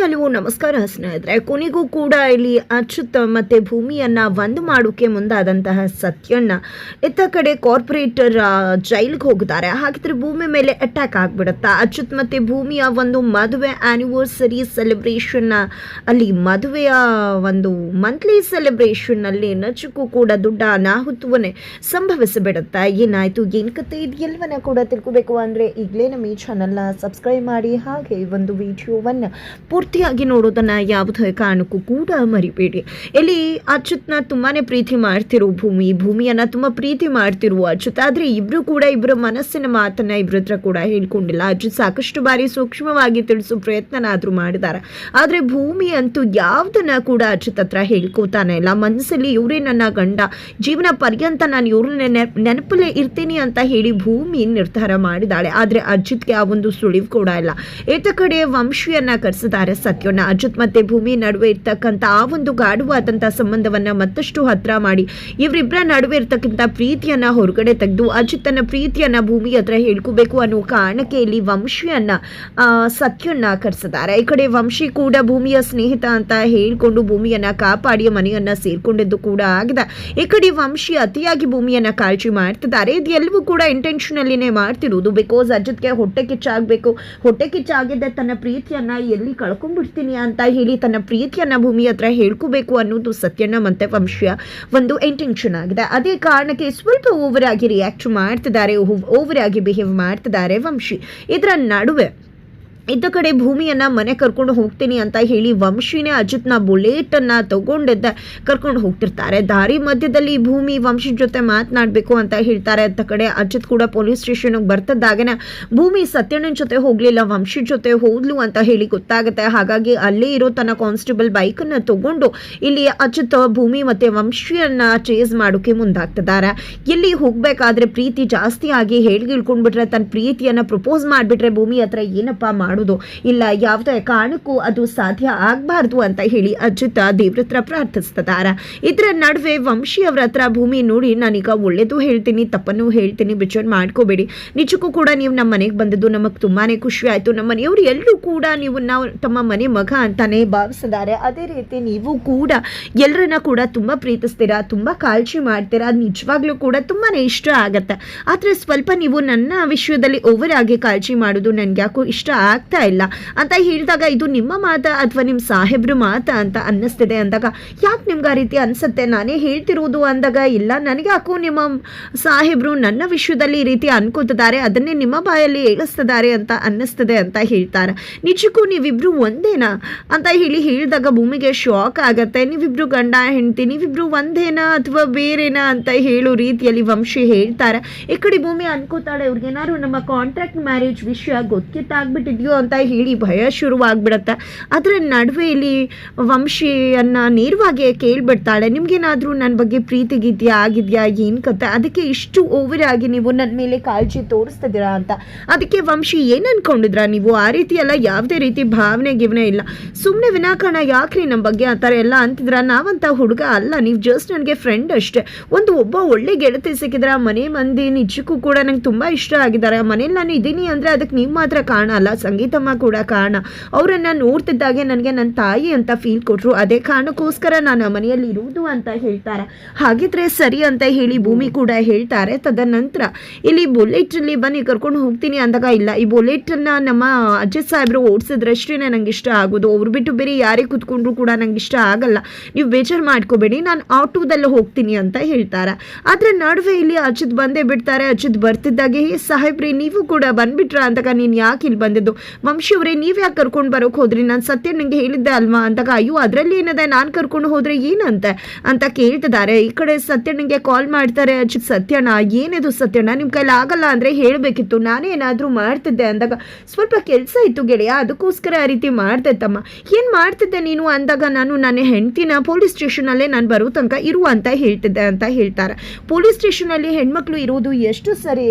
ಹಲವು ನಮಸ್ಕಾರ ಸ್ನೇಹಿತರೆ. ಕೊನೆಗೂ ಕೂಡ ಇಲ್ಲಿ ಅಚ್ಯುತ್ ಮತ್ತೆ ಭೂಮಿಯನ್ನ ಒಂದು ಮಾಡೋಕೆ ಮುಂದಾದಂತಹ ಸತ್ಯಣ್ಣ ಇತ್ತ ಕಡೆ ಕಾರ್ಪೊರೇಟರ್ ಜೈಲ್ಗೆ ಹೋಗ್ತಾರೆ ಹಾಗಿದ್ರೆ ಭೂಮಿ ಮೇಲೆ ಅಟ್ಯಾಕ್ ಆಗಿಬಿಡುತ್ತಾ? ಅಚ್ಯುತ್ ಮತ್ತೆ ಭೂಮಿಯ ಒಂದು ಮದುವೆ ಆನಿವರ್ಸರಿ ಸೆಲೆಬ್ರೇಷನ್ ಅಲ್ಲಿ ಮದುವೆಯ ಒಂದು ಮಂತ್ಲಿ ಸೆಲೆಬ್ರೇಷನ್ ಅಲ್ಲಿ ನಚಕ್ಕೂ ಕೂಡ ದೊಡ್ಡ ಅನಾಹುತವನ್ನೇ ಸಂಭವಿಸಿಬಿಡುತ್ತಾ? ಏನಾಯ್ತು? ಏನ್ ಕತೆ ಇದೆಲ್ಲವನ್ನ ಕೂಡ ತಿಳ್ಕೊಬೇಕು. ಅಂದ್ರೆ ಈಗಲೇ ನಮ್ಮ ಈ ಚಾನಲ್ನ ಸಬ್ಸ್ಕ್ರೈಬ್ ಮಾಡಿ. ಹಾಗೆ ಒಂದು ವಿಡಿಯೋವನ್ನು ಪೂರ್ತಿಯಾಗಿ ನೋಡೋದನ್ನ ಯಾವುದೇ ಕಾರಣಕ್ಕೂ ಕೂಡ ಮರಿಬೇಡಿ. ಇಲ್ಲಿ ಅಚ್ಯುತ್ನ ತುಂಬಾ ಪ್ರೀತಿ ಮಾಡ್ತಿರೋ ಭೂಮಿ, ಭೂಮಿಯನ್ನು ತುಂಬಾ ಪ್ರೀತಿ ಮಾಡ್ತಿರುವ ಅಚ್ಯುತ್. ಆದ್ರೆ ಇಬ್ರು ಕೂಡ ಇಬ್ಬರ ಮನಸ್ಸಿನ ಮಾತನ್ನ ಇಬ್ರ ಹತ್ರ ಕೂಡ ಹೇಳ್ಕೊಂಡಿಲ್ಲ. ಅಚ್ಯುತ್ ಸಾಕಷ್ಟು ಬಾರಿ ಸೂಕ್ಷ್ಮವಾಗಿ ತಿಳಿಸೋ ಪ್ರಯತ್ನನಾದರೂ ಮಾಡಿದ್ದಾರೆ ಆದ್ರೆ ಭೂಮಿ ಅಂತೂ ಯಾವ್ದನ್ನ ಕೂಡ ಅಚ್ಯುತ್ ಹತ್ರ ಹೇಳ್ಕೋತಾನೆ ಇಲ್ಲ. ಮನಸ್ಸಲ್ಲಿ ಇವರೇ ನನ್ನ ಗಂಡ. ಜೀವನ ಪರ್ಯಂತ ನಾನು ಇವ್ರನ್ನ ನೆನ- ನೆನಪಲ್ಲೇ ಇರ್ತೀನಿ ಅಂತ ಹೇಳಿ ಭೂಮಿ ನಿರ್ಧಾರ ಮಾಡಿದಾಳೆ. ಆದ್ರೆ ಅಜಿತ್ಗೆ ಆ ಒಂದು ಸುಳಿವು ಕೂಡ ಇಲ್ಲ. ಏತ ಕಡೆ ವಂಶಿಯನ್ನ ಕರೆಸಿದ್ದಾರೆ ಸತ್ಯನ ಅಜಿತ್ ಮತ್ತೆ ಭೂಮಿ ನಡುವೆ ಇರ್ತಕ್ಕಂಥ ಆ ಒಂದು ಗಾಢವಾದಂಥ ಸಂಬಂಧವನ್ನ ಮತ್ತಷ್ಟು ಹತ್ರ ಮಾಡಿ ಇವರಿಬ್ಬರ ನಡುವೆ ಇರ್ತಕ್ಕಂಥ ಪ್ರೀತಿಯನ್ನ ಹೊರಗಡೆ ತೆಗೆದು ಅಚ್ಯುತನ ಪ್ರೀತಿಯನ್ನ ಭೂಮಿ ಹತ್ರ ಹೇಳ್ಕೋಬೇಕು ಅನ್ನೋ ಕಾರಣಕ್ಕೆ ಇಲ್ಲಿ ವಂಶಿಯನ್ನ ಸಖ್ಯನ್ನ ಕರೆಸಿದ್ದಾರೆ. ಈ ಕಡೆ ವಂಶಿ ಕೂಡ ಭೂಮಿಯ ಸ್ನೇಹಿತ ಅಂತ ಹೇಳ್ಕೊಂಡು ಭೂಮಿಯನ್ನ ಕಾಪಾಡಿ ಮನೆಯನ್ನ ಸೇರ್ಕೊಂಡಿದ್ದು ಕೂಡ ಆಗಿದೆ. ಈ ಕಡೆ ವಂಶಿ ಅತಿಯಾಗಿ ಭೂಮಿಯನ್ನ ಕಾಳಜಿ ಮಾಡ್ತಿದ್ದಾರೆ. ಇದು ಎಲ್ಲವೂ ಕೂಡ ಇಂಟೆನ್ಷನಲ್ಲಿನೇ ಮಾಡ್ತಿರೋದು. ಬಿಕಾಸ್ ಅಜಿತ್ಗೆ ಹೊಟ್ಟೆ ಕಿಚ್ಚಾಗಬೇಕು. ಹೊಟ್ಟೆ ಕಿಚ್ಚಾಗಿದ್ದ ತನ್ನ ಪ್ರೀತಿಯನ್ನ ಎಲ್ಲಿ ಕಳ್ಕೊಂಡ್ಬಿಡ್ತೀನಿ ಅಂತ ಹೇಳಿ ತನ್ನ ಪ್ರೀತಿಯನ್ನು ಭೂಮಿ ಹತ್ರ ಹೇಳ್ಕೋಬೇಕು ಅನ್ನೋದು ಸತ್ಯಣ್ಣ ಮತ್ತೆ ವಂಶಿಯ ಒಂದು ಇಂಟೆನ್ಷನ್ ಆಗಿದೆ. ಅದೇ ಕಾರಣಕ್ಕೆ ಸ್ವಲ್ಪ ಓವರ್ ಆಗಿ ರಿಯಾಕ್ಟ್ ಮಾಡ್ತಿದ್ದಾರೆ ಓವರ್ ಆಗಿ ಬಿಹೇವ್ ಮಾಡ್ತಿದ್ದಾರೆ ವಂಶಿ ಇದರ ನಡುವೆ ಇದ್ದ ಕಡೆ ಭೂಮಿಯನ್ನ ಮನೆ ಕರ್ಕೊಂಡು ಹೋಗ್ತೀನಿ ಅಂತ ಹೇಳಿ ವಂಶಿನೇ ಅಜಿತ್ನ ಬುಲೆಟನ್ನು ತಗೊಂಡಿದ್ದ ಕರ್ಕೊಂಡು ಹೋಗ್ತಿರ್ತಾರೆ. ದಾರಿ ಮಧ್ಯದಲ್ಲಿ ಭೂಮಿ ವಂಶಿ ಜೊತೆ ಮಾತನಾಡಬೇಕು ಅಂತ ಹೇಳ್ತಾರೆ. ಅತ್ತ ಕಡೆ ಅಜಿತ್ ಕೂಡ ಪೊಲೀಸ್ ಸ್ಟೇಷನ್ಗೆ ಬರ್ತಿದ್ದಾಗನ ಭೂಮಿ ಸತ್ಯಣ್ಣನ ಜೊತೆ ಹೋಗಲಿಲ್ಲ, ವಂಶಿ ಜೊತೆ ಹೋದ್ಲು ಅಂತ ಹೇಳಿ ಗೊತ್ತಾಗುತ್ತೆ. ಹಾಗಾಗಿ ಅಲ್ಲೇ ಇರೋ ತನ್ನ ಕಾನ್ಸ್ಟೇಬಲ್ ಬೈಕನ್ನು ತಗೊಂಡು ಇಲ್ಲಿ ಅಜಿತ್ ಭೂಮಿ ಮತ್ತೆ ವಂಶಿಯನ್ನ ಚೇಸ್ ಮಾಡೋಕೆ ಮುಂದಾಗ್ತಿದ್ದಾರೆ. ಎಲ್ಲಿ ಹೋಗಬೇಕಾದ್ರೆ ಪ್ರೀತಿ ಜಾಸ್ತಿ ಆಗಿ ಹೇಳಿ ಇಳ್ಕೊಂಡ್ಬಿಟ್ರೆ ತನ್ನ ಪ್ರೀತಿಯನ್ನ ಪ್ರಪೋಸ್ ಮಾಡಿಬಿಟ್ರೆ ಭೂಮಿ ಹತ್ರ ಏನಪ್ಪ ಮಾಡೋದು. ಇಲ್ಲ, ಯಾವುದೇ ಕಾರಣಕ್ಕೂ ಅದು ಸಾಧ್ಯ ಆಗಬಾರ್ದು ಅಂತ ಹೇಳಿ ಅಜಿತ್ ದೇವ್ರತ್ರ ಪ್ರಾರ್ಥಿಸ್ತದಾರ ಇದರ ನಡುವೆ ವಂಶಿ ಅವ್ರ ಹತ್ರ ಭೂಮಿ ನೋಡಿ, ನಾನೀಗ ಒಳ್ಳೇದು ಹೇಳ್ತೀನಿ, ತಪ್ಪನ್ನು ಹೇಳ್ತೀನಿ, ಬಿಚ್ಚನ್ ಮಾಡ್ಕೋಬೇಡಿ. ನಿಜಕ್ಕೂ ಕೂಡ ನೀವು ನಮ್ಮ ಮನೆಗೆ ಬಂದದ್ದು ನಮಗೆ ತುಂಬಾನೇ ಖುಷಿ ಆಯಿತು. ನಮ್ಮ ಮನೆಯವರು ಎಲ್ಲರೂ ಕೂಡ ನೀವು ನಾವು ತಮ್ಮ ಮನೆ ಮಗ ಅಂತಾನೆ ಭಾವಿಸಿದ್ದಾರೆ. ಅದೇ ರೀತಿ ನೀವು ಕೂಡ ಎಲ್ಲರನ್ನ ಕೂಡ ತುಂಬ ಪ್ರೀತಿಸ್ತೀರಾ, ತುಂಬ ಕಾಳಜಿ ಮಾಡ್ತೀರಾ ನಿಜವಾಗ್ಲೂ ಕೂಡ ತುಂಬಾ ಇಷ್ಟ ಆಗತ್ತೆ. ಆದರೆ ಸ್ವಲ್ಪ ನೀವು ನನ್ನ ವಿಷಯದಲ್ಲಿ ಓವರ್ ಆಗಿ ಕಾಳಜಿ ಮಾಡೋದು ನನಗೆ ಯಾಕೋ ಇಷ್ಟ ಆಗ್ತಾ ಇಲ್ಲ. ಅಂತ ಹೇಳಿದಾಗ, ಇದು ನಿಮ್ಮ ಮಾತ ಅಥವಾ ನಿಮ್ಮ ಸಾಹೇಬ್ರ ಮಾತ? ಅಂತ ಅನ್ನಿಸ್ತಿದೆ ಅಂದಾಗ, ಯಾಕೆ ನಿಮ್ಗೆ ಆ ರೀತಿ ಅನಿಸುತ್ತೆ? ನಾನೇ ಹೇಳ್ತಿರೋದು ಅಂದಾಗ, ಇಲ್ಲ, ನನಗೆ ಯಾಕೋ ನಿಮ್ಮ ಸಾಹೇಬ್ರು ನನ್ನ ವಿಷಯದಲ್ಲಿ ಈ ರೀತಿ ಅನ್ಕೋತಿದ್ದಾರೆ, ಅದನ್ನೇ ನಿಮ್ಮ ಬಾಯಲ್ಲಿ ಏಳಿಸ್ತಿದ್ದಾರೆ ಅಂತ ಅನ್ನಿಸ್ತದೆ ಅಂತ ಹೇಳ್ತಾರೆ. ನಿಜಕ್ಕೂ ನೀವಿಬ್ರು ಒಂದೇನಾ? ಅಂತ ಹೇಳಿ ಹೇಳಿದಾಗ, ಭೂಮಿಗೆ ಶಾಕ್ ಆಗತ್ತೆ. ನೀವಿಬ್ರು ಗಂಡ, ಹೆಂಡತಿ, ನೀವಿಬ್ರು ಒಂದೇನಾ ಅಥವಾ ಬೇರೆನಾ? ಅಂತ ಹೇಳೋ ರೀತಿಯಲ್ಲಿ ವಂಶಿ ಹೇಳ್ತಾರೆ. ಈ ಕಡೆ ಭೂಮಿ ಅನ್ಕೋತಾಳೆ, ಇವ್ರಿಗೇನಾದ್ರು ನಮ್ಮ ಕಾಂಟ್ರಾಕ್ಟ್ ಮ್ಯಾರೇಜ್ ವಿಷಯ ಗೊತ್ತಿತ್ತಾಗ್ಬಿಟ್ಟಿದ್ಯೋ ಅಂತ ಹೇಳಿ ಭಯ ಶುರುವಾಗ್ಬಿಡತ್ತೆ. ಅದರ ನಡುವೆ ಇಲ್ಲಿ ವಂಶಿಯನ್ನ ನೇರವಾಗಿ ಕೇಳ್ಬಿಡ್ತಾಳೆ. ನಿಮ್ಗೇನಾದ್ರೂ ನನ್ನ ಬಗ್ಗೆ ಪ್ರೀತಿ ಗೀತಿ ಆಗಿದ್ಯಾ, ಏನು ಕತೆ? ಅದಕ್ಕೆ ಇಷ್ಟು ಓವರ್ ಆಗಿ ನೀವು ನನ್ನ ಮೇಲೆ ಕಾಳಜಿ ತೋರಿಸ್ತಿದ್ದೀರಾ ಅಂತ. ಅದಕ್ಕೆ ವಂಶಿ ಏನ್ ಅನ್ಕೊಂಡಿದ್ರಾ ನೀವು? ಆ ರೀತಿ ಯಾವುದೇ ರೀತಿ ಭಾವನೆ, ಗಿವನೆ ಇಲ್ಲ. ಸುಮ್ಮನೆ ವಿನಾಕಾರಣ ಯಾಕ್ರಿ ನಮ್ಮ ಬಗ್ಗೆ ಆ ಥರ ಎಲ್ಲ ಅಂತಿದ್ರ ನಾವಂತ ಹುಡುಗ ಅಲ್ಲ, ನೀವು ಜಸ್ಟ್ ನನಗೆ ಫ್ರೆಂಡ್ ಅಷ್ಟೇ. ಒಂದು ಒಬ್ಬ ಒಳ್ಳೆ ಗೆಳತಿ ಸಿಕ್ಕಿದ್ರೆ ಮನೆ ಮಂದಿ ನಿಜಕ್ಕೂ ಕೂಡ ನಂಗೆ ತುಂಬ ಇಷ್ಟ ಆಗಿದ್ದಾರೆ. ಮನೇಲಿ ನಾನು ಇದ್ದೀನಿ ಅಂದರೆ ಅದಕ್ಕೆ ನೀವು ಮಾತ್ರ ಕಾರಣ ಅಲ್ಲ ಸಂಗೀತಮ್ಮ ಕೂಡ ಕಾರಣ. ಅವರನ್ನು ನೋಡ್ತಿದ್ದಾಗೆ ನನಗೆ ನನ್ನ ತಾಯಿ ಅಂತ ಫೀಲ್ ಕೊಟ್ಟರು ಅದೇ ಕಾರಣಕ್ಕೋಸ್ಕರ ನಾನು ಆ ಮನೆಯಲ್ಲಿ ಇರುವುದು ಅಂತ ಹೇಳ್ತಾರೆ. ಹಾಗಿದ್ರೆ ಸರಿ ಅಂತ ಹೇಳಿ ಭೂಮಿ ಕೂಡ ಹೇಳ್ತಾರೆ. ತದನಂತರ ಇಲ್ಲಿ ಬುಲೆಟಲ್ಲಿ ಬನ್ನಿ, ಕರ್ಕೊಂಡು ಹೋಗ್ತೀನಿ ಅಂದಾಗ ಇಲ್ಲ. ಈ ಬುಲೆಟನ್ನು ನಮ್ಮ ಅಜ್ಜ ಸಾಹೇಬ್ರು ಓಡಿಸಿದ್ರಷ್ಟೇ ನನಗೆ ಇಷ್ಟ ಆಗೋದು. ಅವ್ರು ಬಿಟ್ಟು ಬೇರೆ ಯಾರೇ ಕೂತ್ಕೊಂಡ್ರು ಕೂಡ ನಂಗೆ ಇಷ್ಟ ಆಗಲ್ಲ. ನೀವು ಬೇಜಾರು ಮಾಡ್ಕೋಬೇಡಿ, ನಾನು ಆಟೋದಲ್ಲಿ ಹೋಗ್ತೀನಿ ಅಂತ ಹೇಳ್ತಾರೆ. ಆದರೆ ನಡುವೆ ಇಲ್ಲಿ ಅಜಿತ್ ಬಂದೇ ಬಿಡ್ತಾರೆ. ಅಜಿತ್ ಬರ್ತಿದ್ದಾಗೆ "ಹೇ ಸಾಹೇಬ್ರಿ, ನೀವು ಕೂಡ ಬಂದ್ಬಿಟ್ರ ಅಂದಾಗ ನೀನು ಯಾಕೆ ಇಲ್ಲಿ ಬಂದಿದ್ದು? ವಂಶಿಯವರೇ ನೀವು ಯಾಕೆ ಕರ್ಕೊಂಡು ಬರೋಕೆ ಹೋದ್ರಿ? ನಾನು ಸತ್ಯ ನಂಗೆ ಹೇಳಿದ್ದೆ ಅಲ್ವಾ? ಅಂದಾಗ, ಅಯ್ಯೋ, ಅದರಲ್ಲಿ ಏನಿದೆ? ನಾನು ಕರ್ಕೊಂಡು ಹೋದ್ರೆ ಏನಂತೆ? ಅಂತ ಕೇಳ್ತಿದ್ದಾರೆ. ಈ ಕಡೆ ಸತ್ಯ ನಂಗೆ ಕಾಲ್ ಮಾಡ್ತಾರೆ. ಅಜಿತ್ ಸತ್ಯನಾ ಏನಿದು ಸತ್ಯಣ್ಣ? ನಿಮ್ಮ ಕೈಲಿ ಆಗಲ್ಲ ಅಂದರೆ ಹೇಳಬೇಕಿತ್ತು. ನಾನೇ ಏನಾದರೂ ಮಾಡ್ತಿದ್ದೆ ಅಂದಾಗ, ಸ್ವಲ್ಪ ಕೆಲಸ ಇತ್ತು ಗೆಳೆಯ. ಅದಕ್ಕೋಸ್ಕರ ಆ ರೀತಿ ಮಾಡ್ದೆ ತಮ್ಮ. ಏನು ಮಾಡ್ತಿದ್ದೆ ನೀನು ಅಂದಾಗ? ನಾನು ನನ್ನ ಹೆಂಡ್ತಿನ. ಪೊಲೀಸ್ ಸ್ಟೇಷನಲ್ಲೇ ನಾನು ಬರೋ ತನಕ ಇರು ಅಂತ ಹೇಳ್ತಿದ್ದೆ ಅಂತ ಹೇಳ್ತಾರೆ. ಪೊಲೀಸ್ ಸ್ಟೇಷನಲ್ಲಿ ಹೆಣ್ಮಕ್ಳು ಇರೋದು ಎಷ್ಟು ಸರಿ?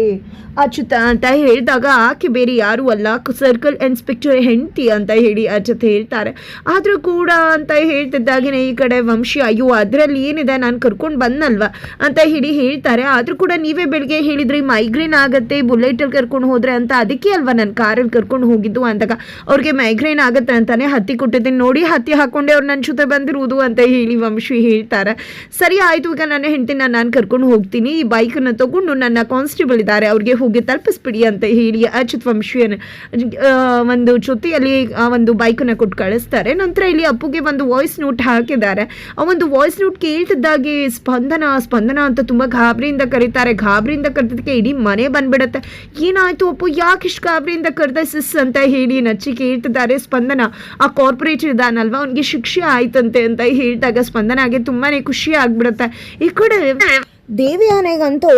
ಅಚ್ಯುತ, ಅಂತ ಹೇಳಿದಾಗ, ಆಕೆ ಬೇರೆ ಯಾರೂ ಅಲ್ಲ. ಸರ್ಕಲ್ ಸರ್ಕಲ್ ಇನ್ಸ್ಪೆಕ್ಟರ್ ಹೆಂಡತಿ ಅಂತ ಹೇಳಿ ಆ ಜೊತೆ ಹೇಳ್ತಾರೆ. ಆದರೂ ಕೂಡ ಅಂತ ಹೇಳ್ತಿದ್ದಾಗನೇ ಈ ಕಡೆ ವಂಶಿ, ಅಯ್ಯೋ, ಅದರಲ್ಲಿ ಏನಿದೆ? ನಾನು ಕರ್ಕೊಂಡು ಬಂದಲ್ವ? ಅಂತ ಹೇಳಿ ಹೇಳ್ತಾರೆ. ಆದರೂ ಕೂಡ ನೀವೇ ಬೆಳಗ್ಗೆ ಹೇಳಿದ್ರಿ ಮೈಗ್ರೇನ್ ಆಗುತ್ತೆ ಬುಲೆಟಲ್ಲಿ ಕರ್ಕೊಂಡು ಹೋದರೆ ಅಂತ, ಅದಕ್ಕೆ ಅಲ್ವಾ ನಾನು ಕಾರಲ್ಲಿ ಕರ್ಕೊಂಡು ಹೋಗಿದ್ದು? ಅಂದಾಗ, ಅವ್ರಿಗೆ ಮೈಗ್ರೇನ್ ಆಗುತ್ತೆ ಅಂತಾನೆ ಹತ್ತಿ ಕೊಟ್ಟಿದ್ದೀನಿ. ನೋಡಿ, ಹತ್ತಿ ಹಾಕೊಂಡೆ ಅವ್ರು ನನ್ನ ಜೊತೆ ಬಂದಿರುವುದು ಅಂತ ಹೇಳಿ ವಂಶಿ ಹೇಳ್ತಾರೆ. ಸರಿ ಆಯಿತು, ಈಗ ನನ್ನ ಹೆಂಡತಿನ ನಾನು ಕರ್ಕೊಂಡು ಹೋಗ್ತೀನಿ. ಈ ಬೈಕನ್ನು ತಗೊಂಡು ನನ್ನ ಕಾನ್ಸ್ಟೇಬಲ್ ಇದ್ದಾರೆ. ಅವ್ರಿಗೆ ಹೋಗಿ ತಲುಪಿಸ್ಬಿಡಿ, ಅಂತ ಹೇಳಿ ಅಚ್ಯುತ್ ವಂಶಿಯನ್ನು ಒಂದು ಜೊತೆಯಲ್ಲಿ ಆ ಒಂದು ಬೈಕನ್ನು ಕೊಟ್ಟು ಕಳಿಸ್ತಾರೆ. ನಂತರ ಇಲ್ಲಿ ಅಪ್ಪುಗೆ ಒಂದು ವಾಯ್ಸ್ ನೋಟ್ ಹಾಕಿದ್ದಾರೆ. ಆ ಒಂದು ವಾಯ್ಸ್ ನೋಟ್ ಕೇಳ್ತಿದ್ದಾಗೆ ಸ್ಪಂದನ ಸ್ಪಂದನ ಅಂತ ತುಂಬ ಗಾಬರಿಯಿಂದ ಕರೀತಾರೆ. ಗಾಬರಿಯಿಂದ ಕರೆದಕ್ಕೆ ಇಡೀ ಮನೆ ಬಂದ್ಬಿಡುತ್ತೆ. ಏನಾಯ್ತು ಅಪ್ಪು? ಯಾಕೆ ಇಷ್ಟು ಗಾಬರಿಯಿಂದ ಕರೆದ ಸಿಸ್ ಅಂತ ಹೇಳಿ ನಚ್ಚಿ ಕೇಳ್ತಿದ್ದಾರೆ ಸ್ಪಂದನ. ಆ ಕಾರ್ಪೊರೇಟ್ ಇದಾನಲ್ವಾ? ಅವನಿಗೆ ಶಿಕ್ಷೆ ಆಯ್ತಂತೆ ಅಂತ ಹೇಳಿದಾಗ ಸ್ಪಂದನ ಆಗಿ ತುಂಬಾನೇ ಖುಷಿ ಆಗ್ಬಿಡುತ್ತೆ. ಈ ಕಡೆ ದೇವಿಯಾನೆಗಂತೂ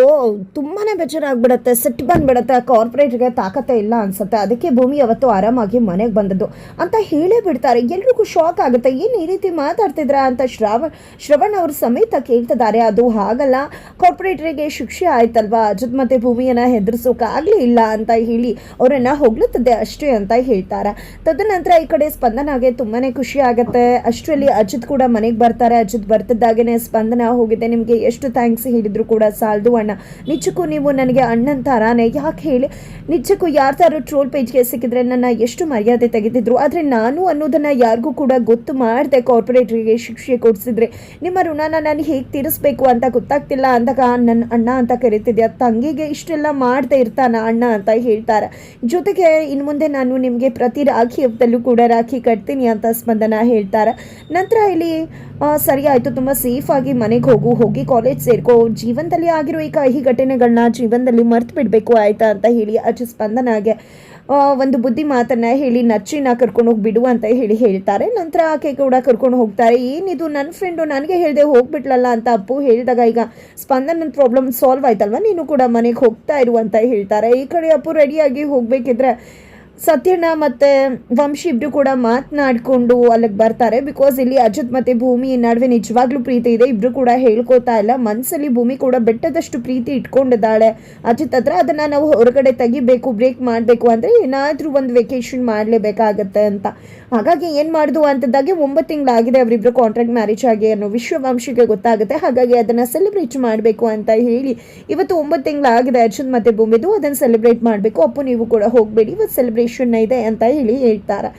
ತುಂಬಾ ಬೇಜಾರಾಗ್ಬಿಡುತ್ತೆ, ಸಿಟ್ಟು ಬಂದ್ಬಿಡತ್ತೆ ಕಾರ್ಪೊರೇಟ್ಗೆ ತಾಕತ್ತೆ ಇಲ್ಲ ಅನ್ಸುತ್ತೆ. ಅದಕ್ಕೆ ಭೂಮಿ ಅವತ್ತು ಆರಾಮಾಗಿ ಮನೆಗೆ ಬಂದದ್ದು ಅಂತ ಹೇಳೇ ಬಿಡ್ತಾರೆ. ಎಲ್ರಿಗೂ ಶಾಕ್ ಆಗುತ್ತೆ. ಏನು ಈ ರೀತಿ ಮಾತಾಡ್ತಿದ್ರ ಅಂತ ಶ್ರಾವ, ಶ್ರವಣ್ ಅವ್ರ ಸಮೇತ ಕೇಳ್ತಿದ್ದಾರೆ. ಅದು ಹಾಗಲ್ಲ. ಕಾರ್ಪೊರೇಟ್ರಿಗೆ ಶಿಕ್ಷೆ ಆಯ್ತಲ್ವಾ? ಅಜಿತ್ ಮತ್ತೆ ಭೂಮಿಯನ್ನ ಹೆದರ್ಸೋಕ್ಕಾಗಲೇ ಇಲ್ಲ ಅಂತ ಹೇಳಿ ಅವರನ್ನ ಹೊಗಳುತ್ತದೆ ಅಷ್ಟೇ ಅಂತ ಹೇಳ್ತಾರೆ. ತದನಂತರ ಈ ಕಡೆ ಸ್ಪಂದನಾಗೆ ತುಂಬಾನೇ ಖುಷಿ ಆಗುತ್ತೆ. ಅಷ್ಟರಲ್ಲಿ ಅಜಿತ್ ಕೂಡ ಮನೆಗೆ ಬರ್ತಾರೆ. ಅಜಿತ್ ಬರ್ತಿದ್ದಾಗೇನೆ ಸ್ಪಂದನ ಹೋಗಿದೆ. ನಿಮಗೆ ಎಷ್ಟು ಥ್ಯಾಂಕ್ಸ್ ಹೇಳಿದ್ರು ಕೂಡ ಸಾಲದು ಅಣ್ಣ ನಿಜಕ್ಕೂ ನೀವು ನನಗೆ ಅಣ್ಣನ ಥರಾನೇ ಯಾಕೆ ಹೇಳಿ? ನಿಜಕ್ಕೂ ಯಾರ್ದಾರು ಟ್ರೋಲ್ ಪೇಜ್ಗೆ ಸಿಕ್ಕಿದ್ರೆ ನನ್ನ ಎಷ್ಟು ಮರ್ಯಾದೆ ತೆಗೆದಿದ್ರು. ಆದರೆ ನಾನು ಅನ್ನೋದನ್ನ ಯಾರಿಗೂ ಕೂಡ ಗೊತ್ತು ಮಾಡಿದೆ ಕಾರ್ಪೊರೇಟ್ರಿಗೆ ಶಿಕ್ಷೆ ಕೊಡಿಸಿದ್ರೆ. ನಿಮ್ಮ ಋಣನ ನಾನು ಹೇಗೆ ತೀರಿಸ್ಬೇಕು ಅಂತ ಗೊತ್ತಾಗ್ತಿಲ್ಲ. ಅಂದಾಗ ನನ್ನ ಅಣ್ಣ ಅಂತ ಕರಿತಿದ್ದೆ ತಂಗಿಗೆ ಇಷ್ಟೆಲ್ಲ ಮಾಡ್ದೆ ಇರ್ತಾನ ಅಣ್ಣ ಅಂತ ಹೇಳ್ತಾರೆ. ಜೊತೆಗೆ ಇನ್ನು ಮುಂದೆ ನಾನು ನಿಮಗೆ ಪ್ರತಿ ರಾಖಿ ಹಬ್ಬದಲ್ಲೂ ಕೂಡ ರಾಖಿ ಕಟ್ತೀನಿ ಅಂತ ಸ್ಪಂದನ ಹೇಳ್ತಾರೆ. ನಂತರ ಇಲ್ಲಿ ಸರಿ ಆಯಿತು. ತುಂಬ ಸೇಫಾಗಿ ಮನೆಗೆ ಹೋಗು. ಹೋಗಿ ಕಾಲೇಜ್ ಸೇರ್ಕೋ. ಜೀವನದಲ್ಲಿ ಆಗಿರೋ ಈ ಕಹಿ ಘಟನೆಗಳನ್ನ ಜೀವನದಲ್ಲಿ ಮರ್ತು ಬಿಡಬೇಕು ಆಯ್ತಾ ಅಂತ ಹೇಳಿ ಅಜ್ಜ ಸ್ಪಂದನಾಗೆ ಒಂದು ಬುದ್ಧಿ ಮಾತನ್ನ ಹೇಳಿ ನಚ್ಚಿನ ಕರ್ಕೊಂಡು ಹೋಗಿ ಬಿಡು ಅಂತ ಹೇಳಿ ಹೇಳ್ತಾರೆ. ನಂತರ ಆಕೆ ಕೂಡ ಕರ್ಕೊಂಡು ಹೋಗ್ತಾರೆ. ಏನಿದು ನನ್ನ ಫ್ರೆಂಡು ನನಗೆ ಹೇಳಿದೆ ಹೋಗ್ಬಿಟ್ಲಲ್ಲ ಅಂತ ಅಪ್ಪು ಹೇಳಿದಾಗ ಈಗ ಸ್ಪಂದನ ಪ್ರಾಬ್ಲಮ್ ಸಾಲ್ವ್ ಆಯ್ತಲ್ವ? ನೀನು ಕೂಡ ಮನೆಗೆ ಹೋಗ್ತಾ ಇರು ಅಂತ ಹೇಳ್ತಾರೆ. ಈ ಕಡೆ ಅಪ್ಪು ರೆಡಿಯಾಗಿ ಹೋಗ್ಬೇಕಿದ್ರೆ ಸತ್ಯಣ್ಣ ಮತ್ತೆ ವಂಶಿ ಇಬ್ರು ಕೂಡ ಮಾತನಾಡ್ಕೊಂಡು ಅಲ್ಲಿಗೆ ಬರ್ತಾರೆ. ಬಿಕಾಸ್ ಇಲ್ಲಿ ಅಜಿತ್ ಮತ್ತೆ ಭೂಮಿ ನಡುವೆ ನಿಜವಾಗ್ಲೂ ಪ್ರೀತಿ ಇದೆ. ಇಬ್ರು ಕೂಡ ಹೇಳ್ಕೋತಾ ಇಲ್ಲ. ಮನಸ್ಸಲ್ಲಿ ಭೂಮಿ ಕೂಡ ಬೆಟ್ಟದಷ್ಟು ಪ್ರೀತಿ ಇಟ್ಕೊಂಡಿದ್ದಾಳೆ ಅಜಿತ್ ಹತ್ರ. ಅದನ್ನ ನಾವು ಹೊರಗಡೆ ತೆಗಿಬೇಕು ಬ್ರೇಕ್ ಮಾಡಬೇಕು ಅಂದ್ರೆ ಏನಾದ್ರೂ ಒಂದು ವೆಕೇಶನ್ ಮಾಡಲೇಬೇಕಾಗತ್ತೆ ಅಂತ. ಹಾಗಾಗಿ ಏನ್ ಮಾಡುದು ಅಂತದಾಗೆ ಒಂಬತ್ತು ತಿಂಗಳಾಗಿದೆ ಅವರಿಬ್ಬರು ಕಾಂಟ್ರಾಕ್ಟ್ ಮ್ಯಾರೇಜ್ ಆಗಿ ಅನ್ನೋ ವಿಶ್ವ ವಂಶಿಗೆ ಗೊತ್ತಾಗುತ್ತೆ. ಹಾಗಾಗಿ ಅದನ್ನ ಸೆಲೆಬ್ರೇಟ್ ಮಾಡಬೇಕು ಅಂತ ಹೇಳಿ ಇವತ್ತು ಒಂಬತ್ತು ತಿಂಗಳಾಗಿದೆ ಅಜಿತ್ ಮತ್ತೆ ಭೂಮಿದು. ಅದನ್ನ ಸೆಲೆಬ್ರೇಟ್ ಮಾಡಬೇಕು. ಅಪ್ಪು ನೀವು ಕೂಡ ಹೋಗಬೇಡಿ. ಇವತ್ತು ಸೆಲೆಬ್ರೇಷನ್ ಇದೆ ಅಂತ ಹೇಳಿ ಹೇಳ್ತಾರೆ.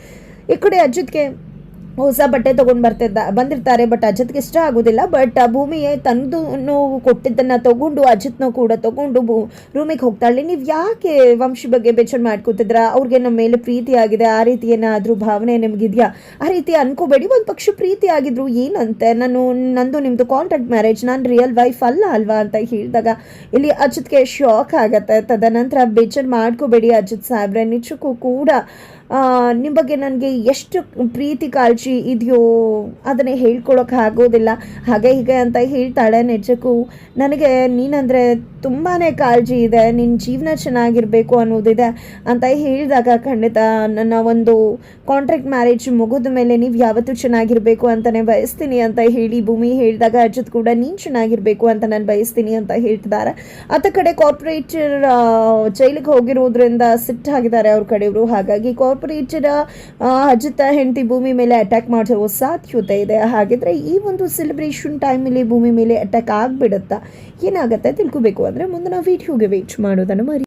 ಈ ಕಡೆ ಅಜಿತ್ಗೆ ಹೊಸ ಬಟ್ಟೆ ತೊಗೊಂಡು ಬರ್ತಿದ್ದ, ಬಂದಿರ್ತಾರೆ ಬಟ್ ಅಜಿತ್ಗೆ ಇಷ್ಟ ಆಗೋದಿಲ್ಲ. ಬಟ್ ಭೂಮಿಯೇ ತಂದು ನೋವು ಕೊಟ್ಟಿದ್ದನ್ನು ತಗೊಂಡು, ಅಜಿತ್ನ ಕೂಡ ತಗೊಂಡು ರೂಮಿಗೆ ಹೋಗ್ತಾಳೆ. ನೀವು ಯಾಕೆ ವಂಶಿ ಬಗ್ಗೆ ಬೇಜಾರು ಮಾಡ್ಕೋತಿದ್ರ? ಅವ್ರಿಗೆ ನಮ್ಮ ಮೇಲೆ ಪ್ರೀತಿ ಆಗಿದೆ. ಆ ರೀತಿ ಏನಾದರೂ ಭಾವನೆ ನಿಮಗಿದೆಯಾ? ಆ ರೀತಿ ಅನ್ಕೋಬೇಡಿ. ಒಂದು ಪಕ್ಷ ಪ್ರೀತಿ ಆಗಿದ್ರು ಏನಂತೆ? ನಾನು, ನಂದು ನಿಮ್ಮದು ಕಾಂಟ್ಯಾಕ್ಟ್ ಮ್ಯಾರೇಜ್ ನಾನು ರಿಯಲ್ ವೈಫ್ ಅಲ್ಲ ಅಲ್ವಾ ಅಂತ ಹೇಳಿದಾಗ ಇಲ್ಲಿ ಅಜಿತ್ಗೆ ಶಾಕ್ ಆಗತ್ತೆ. ತದನಂತರ ಬೇಜಾರು ಮಾಡ್ಕೋಬೇಡಿ ಅಜಿತ್ ಸಾಹೇಬ್ರೆ ನಿಜಕ್ಕೂ ಕೂಡ ನಿಮ್ಮ ಬಗ್ಗೆ ನನಗೆ ಎಷ್ಟು ಪ್ರೀತಿ ಕಾಳಜಿ ಇದೆಯೋ ಅದನ್ನೇ ಹೇಳ್ಕೊಳಕ್ಕೆ ಆಗೋದಿಲ್ಲ. ಹಾಗೆ ಹೀಗೆ ಅಂತ ಹೇಳ್ತಾಳೆ ನಿಜಕ್ಕೂ ನನಗೆ ನೀನಂದರೆ ತುಂಬಾ ಕಾಳಜಿ ಇದೆ ನಿನ್ನ ಜೀವನ ಚೆನ್ನಾಗಿರಬೇಕು ಅನ್ನೋದಿದೆ ಅಂತ ಹೇಳಿದಾಗ ಖಂಡಿತ ನನ್ನ ಒಂದು ಕಾಂಟ್ರಾಕ್ಟ್ ಮ್ಯಾರೇಜ್ ಮುಗಿದ ಮೇಲೆ ನೀವು ಯಾವತ್ತೂ ಚೆನ್ನಾಗಿರಬೇಕು ಅಂತಲೇ ಬಯಸ್ತೀನಿ ಅಂತ ಹೇಳಿ ಭೂಮಿ ಹೇಳಿದಾಗ ಅಜಿತ್ ಕೂಡ ನೀನು ಚೆನ್ನಾಗಿರಬೇಕು ಅಂತ ನಾನು ಬಯಸ್ತೀನಿ ಅಂತ ಹೇಳ್ತಿದ್ದಾರೆ. ಆತ ಕಡೆ ಕಾರ್ಪೊರೇಟರ್ ಜೈಲಿಗೆ ಹೋಗಿರೋದ್ರಿಂದ ಸಿಟ್ಟಾಗಿದ್ದಾರೆ ಅವ್ರ ಕಡೆಯವರು. ಹಾಗಾಗಿ ಕಾರ್ಪೊರೇಟರ್ ಅಜಿತ ಹೆಂಡತಿ ಭೂಮಿ ಮೇಲೆ ಅಟ್ಯಾಕ್ ಮಾಡೋ ಸಾಧ್ಯತೆ ಇದೆ. ಹಾಗಿದ್ರೆ ಈ ಒಂದು ಸೆಲೆಬ್ರೇಷನ್ ಟೈಮಲ್ಲಿ ಭೂಮಿ ಮೇಲೆ ಅಟ್ಯಾಕ್ ಆಗಿಬಿಡುತ್ತಾ? ಏನಾಗುತ್ತೆ ತಿಳ್ಕೊಬೇಕು ಅಂದರೆ ಮುಂದಿನ ವೀಡಿಯೋಗೆ ವೇಟ್ ಮಾಡೋದನ್ನು ಮರಿ